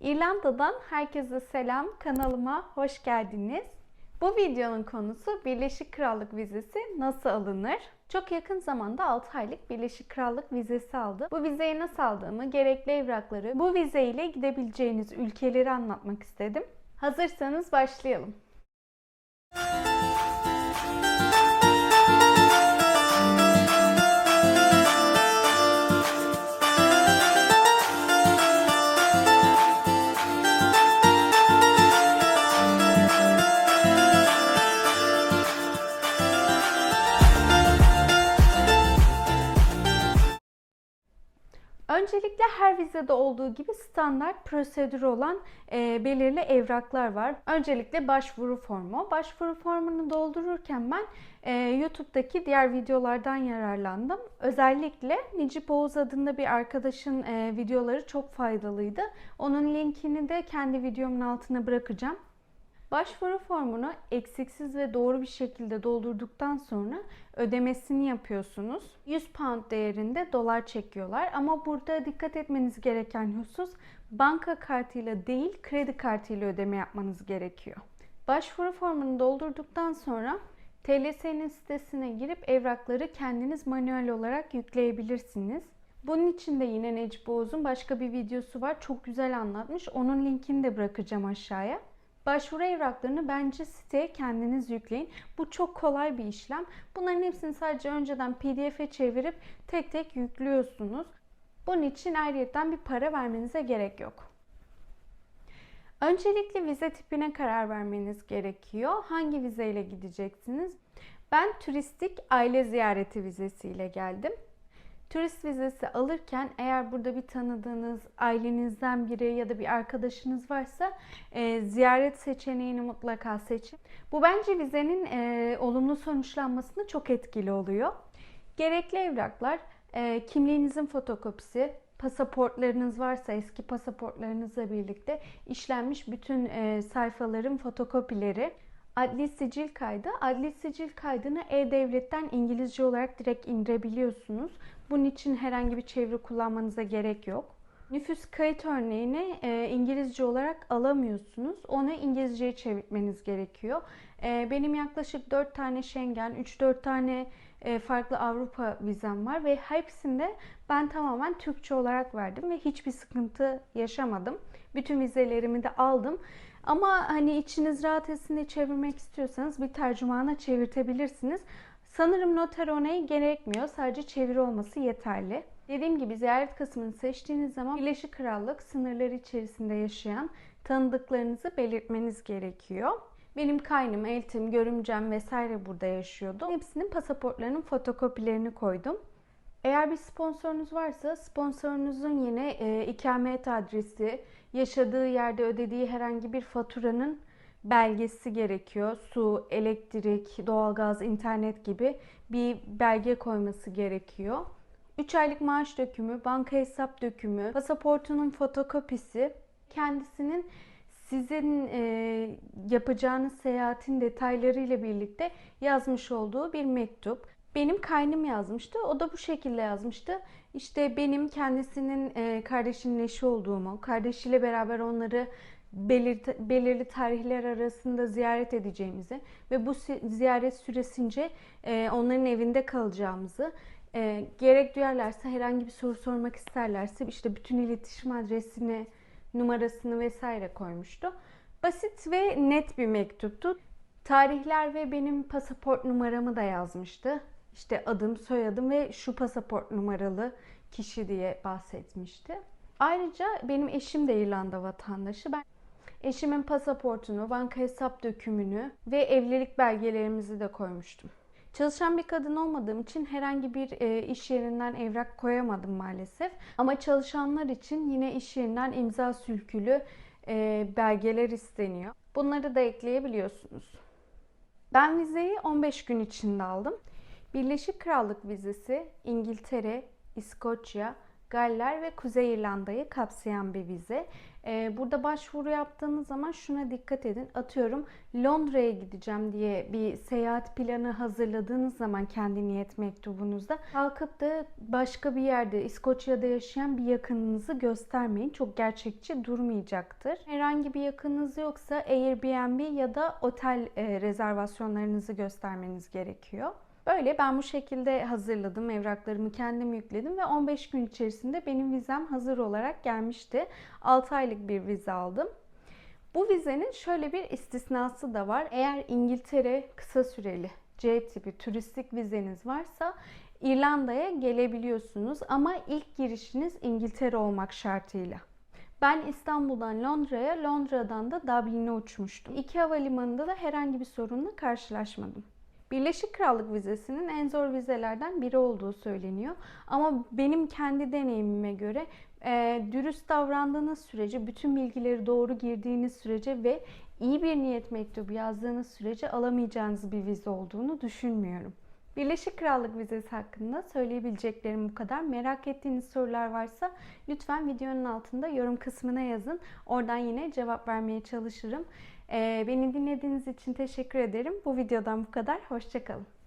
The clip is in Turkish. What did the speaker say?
İrlanda'dan herkese selam. Kanalıma hoş geldiniz. Bu videonun konusu Birleşik Krallık vizesi nasıl alınır? Çok yakın zamanda 6 aylık Birleşik Krallık vizesi aldım. Bu vizeyi nasıl aldığımı, gerekli evrakları, bu vizeyle gidebileceğiniz ülkeleri anlatmak istedim. Hazırsanız başlayalım. Öncelikle her vizede olduğu gibi standart prosedür olan e, belirli evraklar var. Öncelikle başvuru formu. Başvuru formunu doldururken ben e, YouTube'daki diğer videolardan yararlandım. Özellikle Necip Oğuz adında bir arkadaşın e, videoları çok faydalıydı. Onun linkini de kendi videomun altına bırakacağım. Başvuru formunu eksiksiz ve doğru bir şekilde doldurduktan sonra ödemesini yapıyorsunuz. 100 pound değerinde dolar çekiyorlar ama burada dikkat etmeniz gereken husus banka kartıyla değil kredi kartıyla ödeme yapmanız gerekiyor. Başvuru formunu doldurduktan sonra TLS'nin sitesine girip evrakları kendiniz manuel olarak yükleyebilirsiniz. Bunun için de yine Necip Oğuz'un başka bir videosu var. Çok güzel anlatmış. Onun linkini de bırakacağım aşağıya. Başvuru evraklarını bence siteye kendiniz yükleyin. Bu çok kolay bir işlem. Bunların hepsini sadece önceden pdf'e çevirip tek tek yüklüyorsunuz. Bunun için ayrıyetten bir para vermenize gerek yok. Öncelikle vize tipine karar vermeniz gerekiyor. Hangi vizeyle gideceksiniz? Ben turistik aile ziyareti vizesiyle geldim. Turist vizesi alırken eğer burada bir tanıdığınız ailenizden biri ya da bir arkadaşınız varsa e, ziyaret seçeneğini mutlaka seçin. Bu bence vizenin e, olumlu sonuçlanmasında çok etkili oluyor. Gerekli evraklar e, kimliğinizin fotokopisi, pasaportlarınız varsa eski pasaportlarınızla birlikte işlenmiş bütün e, sayfaların fotokopileri, Adli sicil kaydı. Adli sicil kaydını E-Devlet'ten İngilizce olarak direkt indirebiliyorsunuz. Bunun için herhangi bir çeviri kullanmanıza gerek yok. Nüfus kayıt örneğini e, İngilizce olarak alamıyorsunuz. Onu İngilizceye çevirmeniz gerekiyor. E, benim yaklaşık 4 tane Schengen, 3-4 tane e, farklı Avrupa vizem var ve hepsinde ben tamamen Türkçe olarak verdim ve hiçbir sıkıntı yaşamadım. Bütün vizelerimi de aldım. Ama hani içiniz rahat etsin diye çevirmek istiyorsanız bir tercümana çevirtebilirsiniz. Sanırım noter onayı gerekmiyor. Sadece çeviri olması yeterli. Dediğim gibi ziyaret kısmını seçtiğiniz zaman Birleşik Krallık sınırları içerisinde yaşayan tanıdıklarınızı belirtmeniz gerekiyor. Benim kaynım, eltim, görümcem vesaire burada yaşıyordu. Hepsinin pasaportlarının fotokopilerini koydum. Eğer bir sponsorunuz varsa sponsorunuzun yine e, ikamet adresi, yaşadığı yerde ödediği herhangi bir faturanın belgesi gerekiyor. Su, elektrik, doğalgaz, internet gibi bir belge koyması gerekiyor. 3 aylık maaş dökümü, banka hesap dökümü, pasaportunun fotokopisi, kendisinin sizin e, yapacağınız seyahatin detayları ile birlikte yazmış olduğu bir mektup. Benim kaynım yazmıştı. O da bu şekilde yazmıştı. İşte benim kendisinin e, kardeşinin eşi olduğumu, kardeşiyle beraber onları belir, belirli tarihler arasında ziyaret edeceğimizi ve bu ziyaret süresince e, onların evinde kalacağımızı, e, gerek duyarlarsa herhangi bir soru sormak isterlerse işte bütün iletişim adresini, numarasını vesaire koymuştu. Basit ve net bir mektuptu. Tarihler ve benim pasaport numaramı da yazmıştı. İşte adım, soyadım ve şu pasaport numaralı kişi diye bahsetmişti. Ayrıca benim eşim de İrlanda vatandaşı. Ben eşimin pasaportunu, banka hesap dökümünü ve evlilik belgelerimizi de koymuştum. Çalışan bir kadın olmadığım için herhangi bir e, iş yerinden evrak koyamadım maalesef. Ama çalışanlar için yine iş yerinden imza sülkülü e, belgeler isteniyor. Bunları da ekleyebiliyorsunuz. Ben vizeyi 15 gün içinde aldım. Birleşik Krallık vizesi İngiltere, İskoçya, Galler ve Kuzey İrlanda'yı kapsayan bir vize. Ee, burada başvuru yaptığınız zaman şuna dikkat edin. Atıyorum Londra'ya gideceğim diye bir seyahat planı hazırladığınız zaman kendi niyet mektubunuzda kalkıp da başka bir yerde İskoçya'da yaşayan bir yakınınızı göstermeyin. Çok gerçekçi durmayacaktır. Herhangi bir yakınınız yoksa Airbnb ya da otel e, rezervasyonlarınızı göstermeniz gerekiyor. Böyle ben bu şekilde hazırladım. Evraklarımı kendim yükledim ve 15 gün içerisinde benim vizem hazır olarak gelmişti. 6 aylık bir vize aldım. Bu vizenin şöyle bir istisnası da var. Eğer İngiltere kısa süreli C tipi turistik vizeniz varsa İrlanda'ya gelebiliyorsunuz ama ilk girişiniz İngiltere olmak şartıyla. Ben İstanbul'dan Londra'ya, Londra'dan da Dublin'e uçmuştum. İki havalimanında da herhangi bir sorunla karşılaşmadım. Birleşik Krallık vizesinin en zor vizelerden biri olduğu söyleniyor. Ama benim kendi deneyimime göre e, dürüst davrandığınız sürece, bütün bilgileri doğru girdiğiniz sürece ve iyi bir niyet mektubu yazdığınız sürece alamayacağınız bir vize olduğunu düşünmüyorum. Birleşik Krallık vizesi hakkında söyleyebileceklerim bu kadar. Merak ettiğiniz sorular varsa lütfen videonun altında yorum kısmına yazın. Oradan yine cevap vermeye çalışırım. Ee, beni dinlediğiniz için teşekkür ederim. Bu videodan bu kadar. Hoşçakalın.